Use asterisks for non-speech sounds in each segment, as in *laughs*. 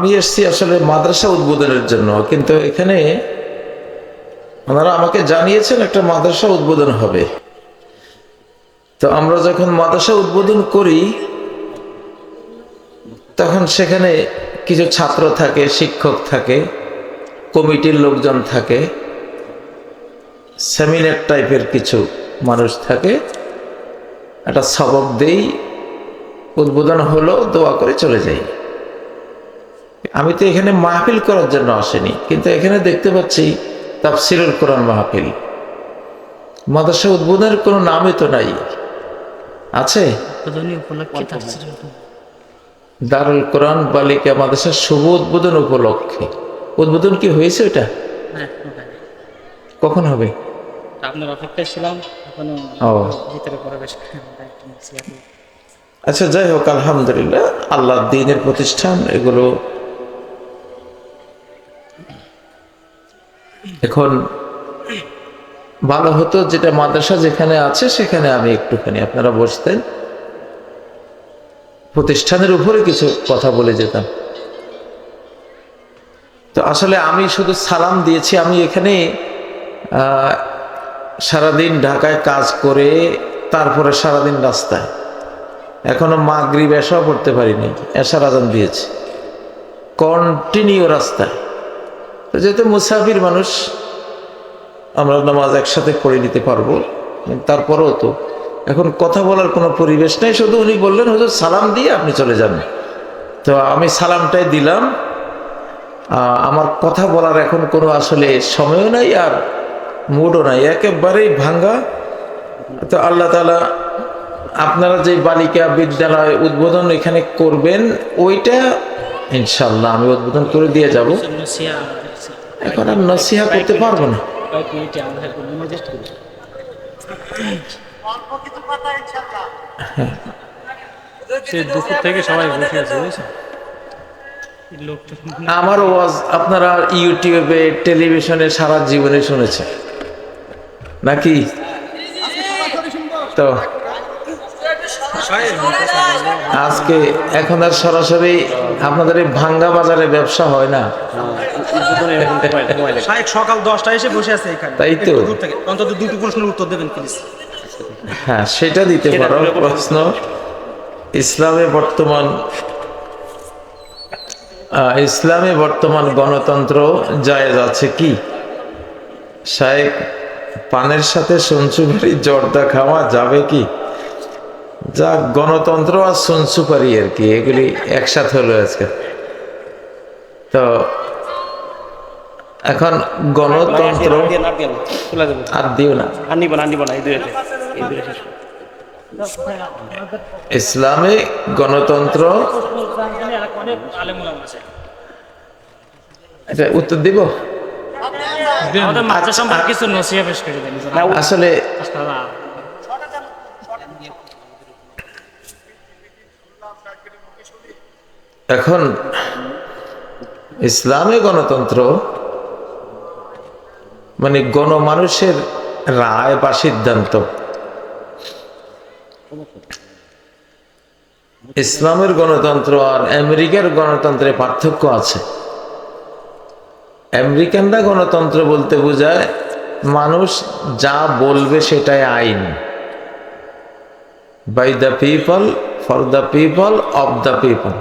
আমি এসেছি আসলে মাদ্রাসা উদ্বোধনের জন্য, কিন্তু এখানে ওনারা আমাকে জানিয়েছেন একটা মাদ্রাসা উদ্বোধন হবে। তো আমরা যখন মাদ্রাসা উদ্বোধন করি, তখন সেখানে কিছু ছাত্র থাকে, শিক্ষক থাকে, কমিটির লোকজন থাকে, সেমিনার টাইপের কিছু মানুষ থাকে। একটা সবক দেই উদ্বোধন হলো, দোয়া করে চলে যাই। আমি তো এখানে মাহফিল করার জন্য আসেনি কিন্তু এখানে দেখতে পাচ্ছি তাফসিরুল কোরআন মাহফিল। মাদ্রাসা উদ্বোধনের কোনো নামই তো নাই। আছে। দারুল কোরআন বালিকা মাদ্রাসার শুভ উদ্বোধন উপলক্ষে। উদ্বোধন কি হয়েছে ওটা কখন হবে? আপনার অপেক্ষায় ছিলাম। আচ্ছা যাই হোক আলহামদুলিল্লাহ আল্লাহ দিনের প্রতিষ্ঠান এগুলো এখন ভালো হতো যেটা মাদ্রাসা যেখানে আছে, সেখানে আমি একটুখানি আপনারা বসতেন প্রতিষ্ঠানের উপরে কিছু কথা বলে যেতাম। তো আসলে আমি শুধু সালাম দিয়েছি, আমি এখানে সারাদিন ঢাকায় কাজ করে তারপরে সারাদিন রাস্তায়। এখনও মাগরিব এসাও পড়তে পারিনি এসার আজান দিয়েছে। কন্টিনিউ রাস্তায়। যেহেতু মুসাফির মানুষ, আমরা নামাজ একসাথে পড়ে নিতে পারব তারপরেও তো এখন কথা বলার কোনো পরিবেশ নেই, শুধু উনি বললেন, হুজুর, সালাম দিয়ে আপনি চলে যান। তো আমি সালামটাই দিলাম। আমার কথা বলার এখন কোনো আসলে সময়ও নাই আর মুডও নাই, একেবারেই ভাঙ্গা। তো আল্লাহ তালা আপনারা যে বালিকা বিদ্যালয় উদ্বোধন এখানে করবেন, ওইটা ইনশাল্লাহ আমি উদ্বোধন করে দিয়ে যাব। এখন আর নসিহা করতে পারব না। আমরা ওয়াজ আপনারা ইউটিউবে টেলিভিশনে সারা জীবনে শুনেছেন নাকি? তো আজকে এখন আর সরাসরি আপনাদের এই ভাঙ্গা বাজারে ব্যবসা হয় না। শাহেক সকাল দশটায় এসে বসে আছে এখানে। তাই তো। অন্তত দুটো প্রশ্নের উত্তর দেবেন প্লিজ হ্যাঁ সেটা দিতে পারো প্রশ্ন। ইসলামে বর্তমান ইসলামে বর্তমান গণতন্ত্র জায়েজ আছে কি? শায়েক পানের সাথে সঞ্চুপারি জর্দা খাওয়া যাবে কি? যা গণতন্ত্র আর সঞ্চুপারি আর কি এগুলি একসাথে হলো আজকে। তো এখন গণতন্ত্র আর দিও না। ইসলামে গণতন্ত্র এটা উত্তর দিব? আসলে এখন ইসলামে গণতন্ত্র মানে গণমানুষের রায় বা সিদ্ধান্ত। ইসলামের গণতন্ত্র আর আমেরিকার গণতন্ত্রে পার্থক্য আছে। আমেরিকানরা গণতন্ত্র বলতে বোঝায়, মানুষ যা বলবে সেটাই আইন। By the people for the people of the people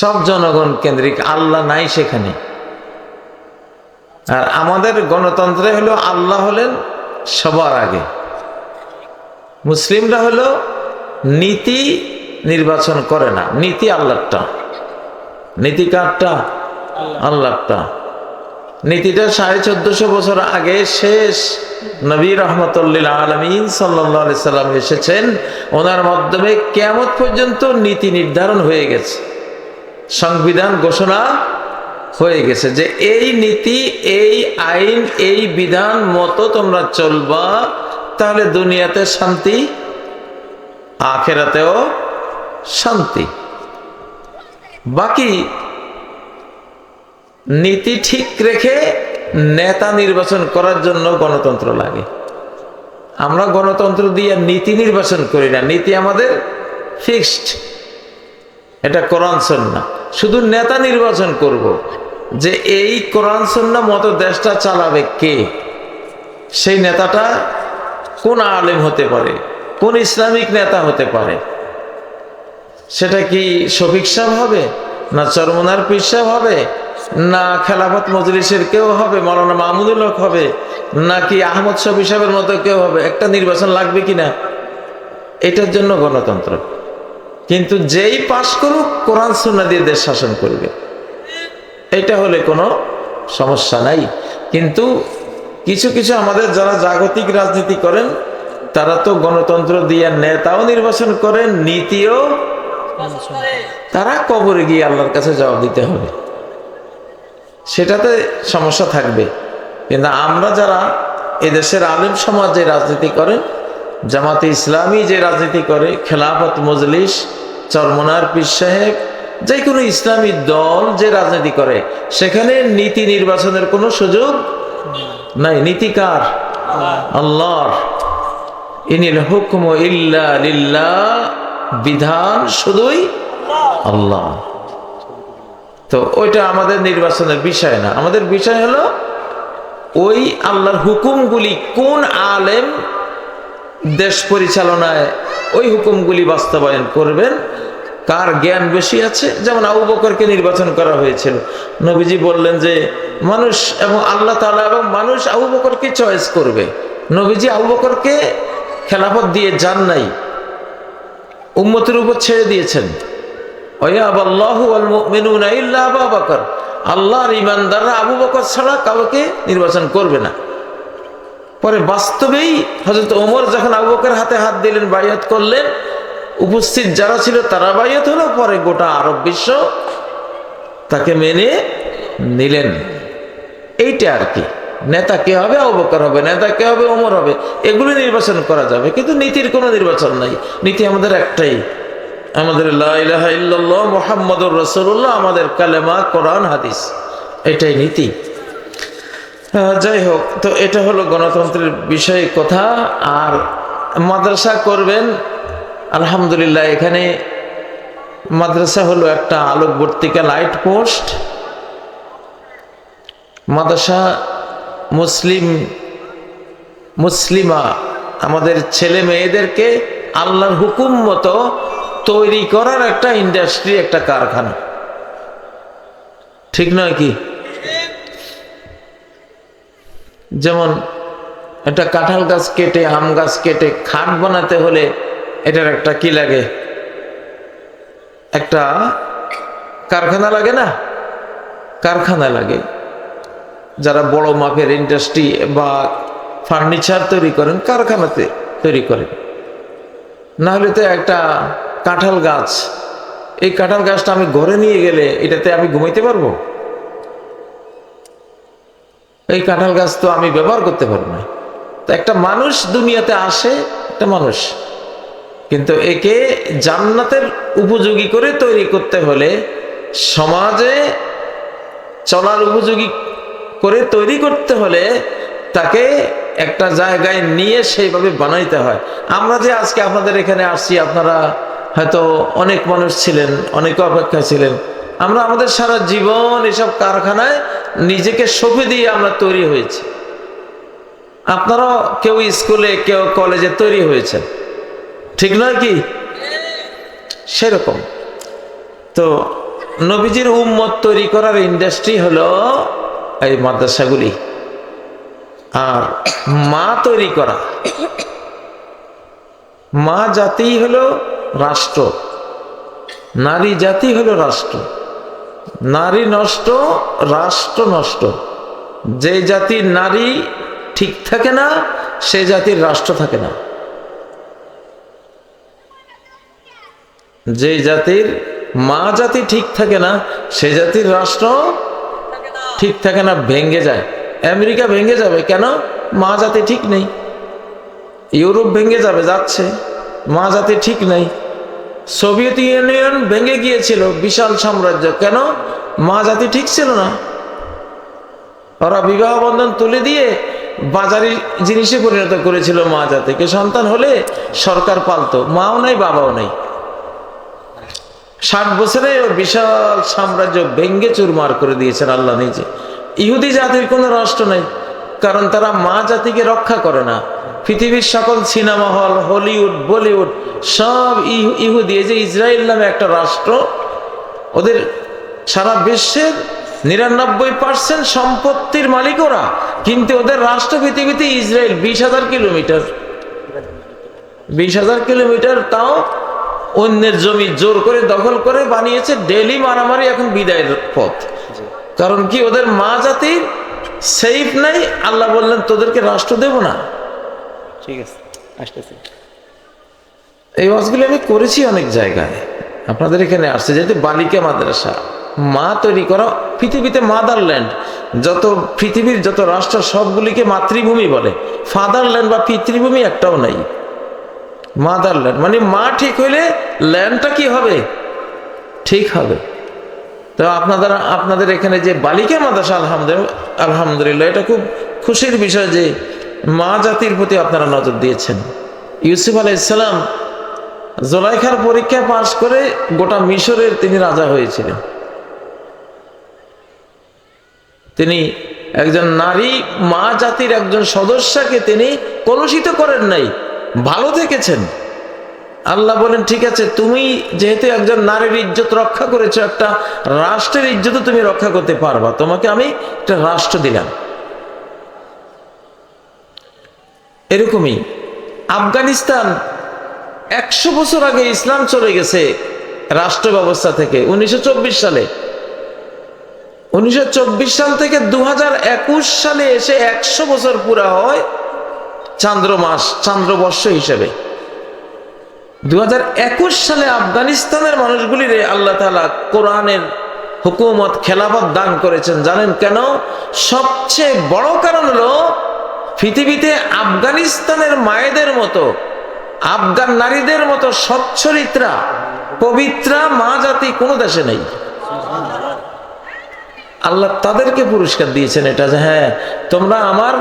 সব জনগণ কেন্দ্রিক, আল্লাহ নাই সেখানে। আর আমাদের গণতন্ত্রে হলো আল্লাহ হলেন সবার আগে। মুসলিমরা হলো নীতি নির্বাচন করে না, নীতি আল্লাহটা নীতি কারটা? আল্লাহটা নীতিটা সাড়ে চোদ্দশো বছর আগে শেষ নবী রহমতুল্লিল আলমিন সাল্লি সাল্লাম এসেছেন, ওনার মাধ্যমে কেমত পর্যন্ত নীতি নির্ধারণ হয়ে গেছে। সংবিধান ঘোষণা হয়ে গেছে যে এই নীতি এই আইন, এই বিধান মতো তোমরা চলবা, তাহলে দুনিয়াতে শান্তি, আখেরাতেও শান্তি। বাকি নীতি ঠিক রেখে নেতা নির্বাচন করার জন্য গণতন্ত্র লাগে। আমরা গণতন্ত্র দিয়ে নীতি নির্বাচন করি না, নীতি আমাদের ফিক্সড এটা কোরআন সন্না শুধু নেতা নির্বাচন করব। যে এই কোরআন সন্না মতো দেশটা চালাবে কে? সেই নেতাটা কোন আলেম হতে পারে? কোন ইসলামিক নেতা হতে পারে? সেটা কি শফিক সাহেব হবে? না চরমনার পীর সাহেব হবে? না খেলাফত মজলিসের কেউ হবে? মৌলানা মাহমুদুল হক হবে? নাকি আহমদ শফি সাহেবের মতো কেউ হবে? একটা নির্বাচন লাগবে কিনা? এটার জন্য গণতন্ত্র। কিন্তু যেই পাশ করুক, কোরআন সুন্না দিয়ে দেশ শাসন করবে। এটা হলে কোনো সমস্যা নাই। কিন্তু কিছু কিছু আমাদের যারা জাগতিক রাজনীতি করেন, তারা তো গণতন্ত্র দিয়ে নেতাও নির্বাচন করেন, নীতিও তারা কবরে গিয়ে আল্লাহর কাছে জবাব দিতে হবে। সেটাতে সমস্যা থাকবে। কিন্তু আমরা যারা এদেশের আলেম সমাজ যে রাজনীতি করেন জামাতে ইসলামী যে রাজনীতি করে, খেলাফত মজলিস, চরমনার পীর সাহেব যে কোনো ইসলামী দল যে রাজনীতি করে, সেখানে নীতি নির্বাচনের কোনো সুযোগ নাই। নীতিকার আল্লাহর। ইনিল হুকম ইল্লা লিল্লাহ, বিধান শুধুই আল্লাহ। তো ওইটা আমাদের নির্বাচনের বিষয় না। আমাদের বিষয় হলো ওই আল্লাহর হুকুমগুলি কোন আলেম দেশ পরিচালনায় ওই হুকুমগুলি বাস্তবায়ন করবেন কার জ্ঞান বেশি আছে? যেমন আবু বকরকে নির্বাচন করা হয়েছিল। নবীজি বললেন যে, মানুষ এবং আল্লাহ তাআলা এবং মানুষ আবু বকরকে চয়েস করবে। নবীজি আবু বকরকে খেলাফত দিয়ে যান নাই। উম্মতের উপর ছেড়ে দিয়েছেন। আল্লাহর ইমানদাররা আবু বকর ছাড়া কাউকে নির্বাচন করবে না। পরে বাস্তবেই হযরত ওমর যখন আবু বকর হাতে হাত দিলেন বাইয়াত করলেন উপস্থিত যারা ছিল তারা বাইয়াত হলো, পরে গোটা আরব বিশ্ব তাকে মেনে নিলেন। এইটা আর কি। নেতা কে হবে? অবকার হবে। নেতা কে হবে? ওমর হবে। এগুলো নির্বাচন করা যাবে। কিন্তু নীতির কোনো নির্বাচন নাই। নীতি আমাদের একটাই। আমাদের মোহাম্মদুর রসুল্লাহ আমাদের কালেমা, কোরআন, হাদিস। এটাই নীতি। যাই হোক, তো এটা হলো গণতন্ত্রের বিষয়ে কথা। আর মাদ্রাসা করবেন আলহামদুলিল্লাহ, এখানে মাদ্রাসা হলো একটা আলোকবর্তিকা লাইট পোস্ট মাদ্রাসা মুসলিম, মুসলিমা, আমাদের ছেলে মেয়েদেরকে আল্লাহর হুকুম মতো তৈরি করার একটা ইন্ডাস্ট্রি একটা কারখানা। ঠিক নয় কি? যেমন একটা কাঁঠাল গাছ কেটে, আম গাছ কেটে, খাট বানাতে হলে এটার একটা কি লাগে? একটা কারখানা লাগে না? কারখানা লাগে। যারা বড় মাপের ইন্ডাস্ট্রি বা ফার্নিচার তৈরি করেন, কারখানাতে তৈরি করেন। না হলে তো একটা কাঁঠাল গাছ, এই কাঁঠাল গাছটা আমি ঘরে নিয়ে গেলে এটাতে আমি ঘুমাইতে পারব? এই কাঁঠাল গাছ তো আমি ব্যবহার করতে পারব না। তো একটা মানুষ দুনিয়াতে আসে, একটা মানুষ কিন্তু একে জান্নাতের উপযোগী করে তৈরি করতে হলে সমাজে চলার উপযোগী করে তৈরি করতে হলে তাকে একটা জায়গায় নিয়ে সেইভাবে বানাইতে হয়। আমরা যে আজকে আপনাদের এখানে আসছি, আপনারা হয়তো অনেক মানুষ ছিলেন, অনেক অপেক্ষা ছিলেন। আমরা আমাদের সারা জীবন এসব কারখানায় নিজেকে সঁপে দিয়ে আমরা তৈরি হয়েছি। আপনারাও কেউ স্কুলে, কেউ কলেজে তৈরি হয়েছেন। ঠিক নয় কি? সেরকম। তো নবীজির উম্মত তৈরি করার ইন্ডাস্ট্রি হলো এই মাদ্রাসাগুলি। আর মা তৈরি করা। মা জাতি হলো রাষ্ট্র। নারী জাতি হলো রাষ্ট্র। নারী নষ্ট, রাষ্ট্র নষ্ট। যে জাতির নারী ঠিক থাকে না, সে জাতির রাষ্ট্র থাকে না। যে জাতির মা জাতি ঠিক থাকে না, সে জাতির রাষ্ট্র ঠিক থাকে না ভেঙ্গে যায়। আমেরিকা ভেঙ্গে যাবে কেন? মা জাতি ঠিক নেই। ইউরোপ ভেঙ্গে যাবে, যাচ্ছে। মা জাতি ঠিক নেই। সোভিয়েত ইউনিয়ন ভেঙে গিয়েছিল, বিশাল সাম্রাজ্য। কেন? মা জাতি ঠিক ছিল না। ওরা বিবাহ বন্ধন তুলে দিয়ে বাজারি জিনিসে পরিণত করেছিল মা জাতিকে। সন্তান হলে সরকার পালতো। মাও নাই, বাবাও নেই। ষাট বছরে বিশাল সাম্রাজ্য ভেঙ্গে চুরমার করে দিয়েছেন আল্লাহ নিজে। ইহুদি জাতির কোনো রাষ্ট্র নেই, কারণ তারা মা জাতিকে রক্ষা করে না। পৃথিবীর সকল সিনেমা হল, হলিউড, বলিউড, সব ইহু- ইহুদি, এই যে ইসরায়েল নামে একটা রাষ্ট্র, ওদের সারা বিশ্বের নিরানব্বই পার্সেন্ট সম্পত্তির মালিক ওরা। কিন্তু ওদের রাষ্ট্র পৃথিবীতে ইসরায়েল, বিশ হাজার কিলোমিটার। বিশ হাজার কিলোমিটার তাও অন্যের জমি জোর করে দখল করে বানিয়েছে ডেলি মারামারি এখন বিদায়ের পথ। কারণ কি ওদের মা জাতির সেফ নাই আল্লাহ বললেন তোদেরকে রাষ্ট্র দেব না। ঠিক আছে আসতেছি। এই ওয়াজগুলো আমি করেছি অনেক জায়গায়। আপনাদের এখানে আসছে যেহেতু বালিকা মাদ্রাসা। মা তৈরি করা পৃথিবীতে মাদারল্যান্ড। যত পৃথিবীর যত রাষ্ট্র সবগুলিকে মাতৃভূমি বলে। ফাদারল্যান্ড বা পিতৃভূমি একটাও নাই। মাদারল্যান্ড মানে মা ঠিক হইলে ল্যান্ডটা কি হবে? ঠিক হবে। তো আপনাদের আপনাদের এখানে যে বালিকা মাদ্রাসা আলহামদুলিল্লাহ আলহামদুলিল্লাহ, এটা খুব খুশির বিষয় যে মা জাতির প্রতি আপনারা নজর দিয়েছেন। ইউসুফ আলাইসালাম জোলাইখার পরীক্ষা পাশ করে গোটা মিশরের তিনি রাজা হয়েছিলেন। তিনি একজন নারী, মা জাতির একজন সদস্যকে তিনি কলুষিত করেন নাই। ভালো দেখেছেন? আল্লাহ বলেন, ঠিক আছে, তুমি যেহেতু একজন নারীর ইজ্জত রক্ষা করেছ, একটা রাষ্ট্রের ইজ্জত তুমি রক্ষা করতে পারবা। তোমাকে আমি একটা রাষ্ট্র দিলাম। এরকমই আফগানিস্তান একশো বছর আগে ইসলাম চলে গেছে রাষ্ট্র ব্যবস্থা থেকে, উনিশশো চব্বিশ সালে। উনিশশো চব্বিশ সাল থেকে দু হাজার একুশ সালে এসে একশো বছর পুরা হয় চান্দ্র মাস চান্দ্রবর্ষ হিসেবে। দুহাজার একুশ সালে আফগানিস্তানের মানুষগুলিরে আল্লাহ তালা কোরআনের হুকুমত, খেলাফত দান করেছেন। জানেন কেন? সবচেয়ে বড় কারণ হলো পৃথিবীতে আফগানিস্তানের মায়েদের মতো, আফগান নারীদের মতো সচ্চরিত্রা পবিত্রা মা জাতি কোনো দেশে নেই। আল্লাহ তাদেরকে পুরস্কার দিয়েছেন এটা যে হ্যাঁ তোমরা আমার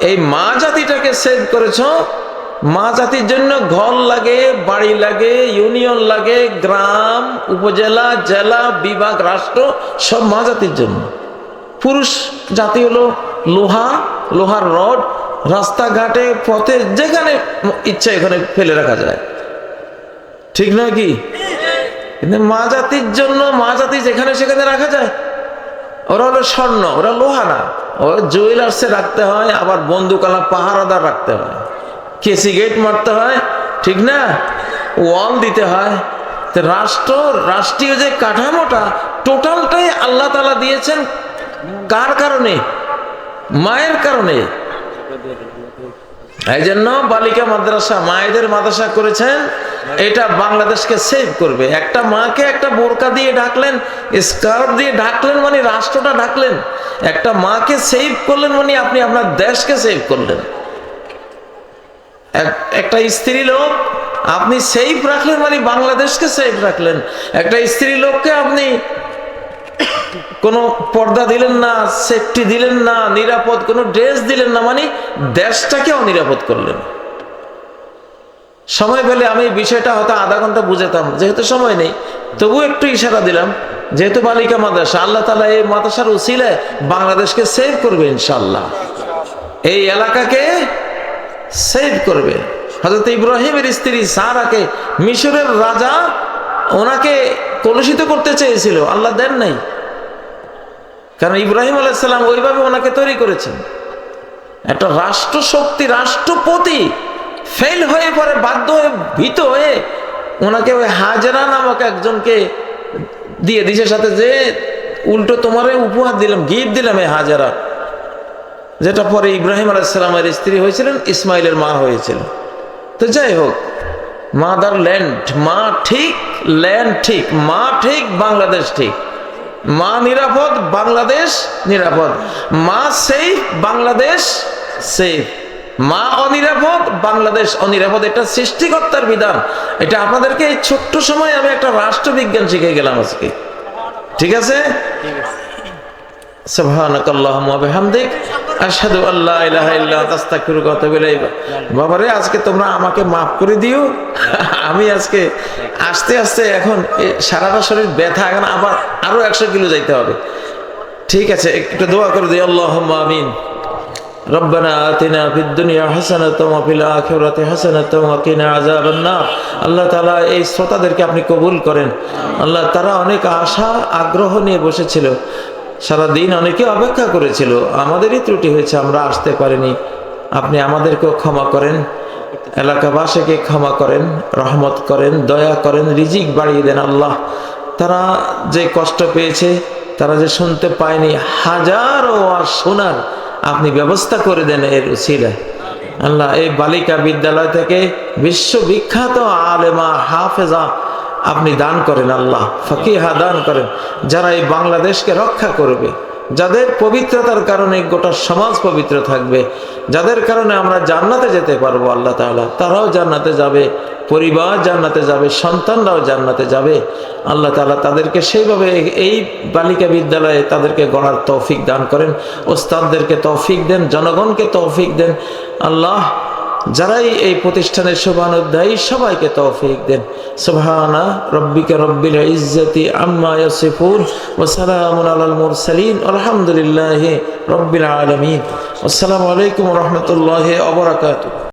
এই মা জাতিটাকে সেভ করেছ। মা জাতির জন্য ঘর লাগে, বাড়ি লাগে ইউনিয়ন লাগে, গ্রাম, উপজেলা, জেলা, বিভাগ, রাষ্ট্র, সব মা জাতির জন্য। পুরুষ জাতি হলো লোহা, লোহার রড, রাস্তাঘাটে, পথে, যেখানে ইচ্ছা এখানে ফেলে রাখা যায়। ঠিক নয় কি? কিন্তু মা জাতির জন্য, মা জাতি যেখানে সেখানে রাখা যায়। ওরা হলো স্বর্ণ, ওরা লোহা না। ওরা জুয়েলার্সে রাখতে হয়, আবার বন্দুকালা পাহারাদার রাখতে হয়। কেসি গেট মারতে হয়, ঠিক না? ওয়াল দিতে হয়। রাষ্ট্র, রাষ্ট্রীয় যে কাঠামোটা, টোটালটাই আল্লাহ তালা দিয়েছেন কার কারণে? মায়ের কারণে। এই জন্য বালিকা মাদ্রাসা মায়েদের মাদ্রাসা করেছেন, এটা বাংলাদেশকে সেভ করবে। একটা মাকে একটা বোরকা দিয়ে ঢাকলেন, স্কার্ফ দিয়ে ঢাকলেন মানে রাষ্ট্রটা ঢাকলেন। একটা মাকে সেভ করলেন মানে আপনি আপনার দেশকে সেভ করলেন। একটা স্ত্রী লোক আপনি সেফ রাখলেন মানে বাংলাদেশকে সেফ রাখলেন। একটা স্ত্রী লোককে আপনি কোনো পর্দা দিলেন না সেফটি দিলেন না, নিরাপদ, কোনো ড্রেস দিলেন না মানে দেশটাকে অনিরাপদ করলেন। সময় পেলে আমি বিষয়টা হয়তো আধা ঘণ্টা বুঝাতাম, যেহেতু সময় নেই তবু একটু ইশারা দিলাম, যেহেতু বালিকা মাদ্রাসা, আল্লাহ তালা এই মাদ্রাসার উসিলে বাংলাদেশকে সেভ করবে ইনশাল্লাহ এই এলাকাকে সেভ করবে। হজরত ইব্রাহিমের স্ত্রী সারাকে, মিশরের রাজা, ওনাকে কলুষিত করতে চেয়েছিল, আল্লাহ দেন নাই। কারণ ইব্রাহিম আলাইসাল্লাম ওইভাবে ওনাকে তৈরি করেছেন। একটা রাষ্ট্র শক্তি রাষ্ট্রপতি ফেল হয়ে পরে, বাধ্য হয়ে, ভীত হয়ে ওনাকে ওই হাজরা নামক একজনকে দিয়ে দিছে, সাথে যে উল্টো তোমারে উপহার দিলাম গিফট দিলাম এই হাজারা। যেটা পরে ইব্রাহিম আলাইসালামের স্ত্রী হয়েছিলেন, ইসমাইলের মা হয়েছিল তো যাই হোক, মাদার ল্যান্ড, মা ঠিক, ল্যান্ড ঠিক, মা ঠিক, বাংলাদেশ ঠিক। মা নিরাপদ, বাংলাদেশ নিরাপদ। মা সেফ বাংলাদেশ সেফ মা অনিরাপদ, বাংলাদেশ অনিরাপদ। এটা সৃষ্টিকর্তার বিধান। এটা আপনাদেরকে এই ছোট্ট সময় আমি একটা রাষ্ট্রবিজ্ঞান শিখে গেলাম আজকে। ঠিক আছে। সুবহানাকাল্লাহুম্মা ওয়া বিহামদিক আশহাদু আল্লাহ ইলাহা ইল্লা আনতা আস্তাগফিরুকা ওয়া আতুবু ইলাইক বাবারে আজকে তোমরা আমাকে মাফ করে দিও *laughs* আমি আজকে আস্তে আস্তে এখন এ সারাটা শরীর ব্যথা এখন আবার আরো একশো কিলো যাইতে হবে ঠিক আছে একটু দোয়া করে দিই আল্লাহ আমিন ربنا آتنا في الدنيا حسنة وفي الآخرة حسنة وقنا عذاب النار আল্লাহ তাআলা এই শ্রোতাদেরকে আপনি কবুল করেন আল্লাহ তারা অনেক আশা আগ্রহ নিয়ে বসেছিল সারা দিন অনেকে অপেক্ষা করেছিল, আমাদেরই ত্রুটি হয়েছে, আমরা আসতে পারিনি। আপনি আমাদেরকেও ক্ষমা করেন, এলাকাবাসীকে ক্ষমা করেন, রহমত করেন, দয়া করেন, রিজিক বাড়িয়ে দেন আল্লাহ। তারা যে কষ্ট পেয়েছে, তারা যে শুনতে পায়নি, হাজারো আর শোনার আপনি ব্যবস্থা করে দেন এর উচিলায় আল্লাহ এই বালিকা বিদ্যালয় থেকে বিশ্ববিখ্যাত আলেমা হাফেজা আপনি দান করেন আল্লাহ, ফকিহা দান করেন। যারা এই বাংলাদেশকে রক্ষা করবে, যাদের পবিত্রতার কারণে গোটা সমাজ পবিত্র থাকবে, যাদের কারণে আমরা জান্নাতে যেতে পারব আল্লাহ তাআলা, তারাও জান্নাতে যাবে, পরিবার জান্নাতে যাবে, সন্তানরাও জান্নাতে যাবে। আল্লাহ তালা তাদেরকে সেইভাবে এই বালিকা বিদ্যালয়ে তাদেরকে গড়ার তৌফিক দান করেন, ওস্তাদদেরকে তৌফিক দেন, জনগণকে তৌফিক দেন। আল্লাহ যারাই এই প্রতিষ্ঠানের শোভানুধ্যায়ী, সবাইকে তৌফিক দেন। সোভানা রব্বিকা রব্বিল ইজ্জতি আম্মা ইয়াসিফুন, ওয়া সালামুন আলাল মুরসালিন, আলহামদুলিল্লাহি রব্বিল আলামিন। আসসালামু আলাইকুম ওয়া রাহমাতুল্লাহি ওয়া বারাকাতুহু।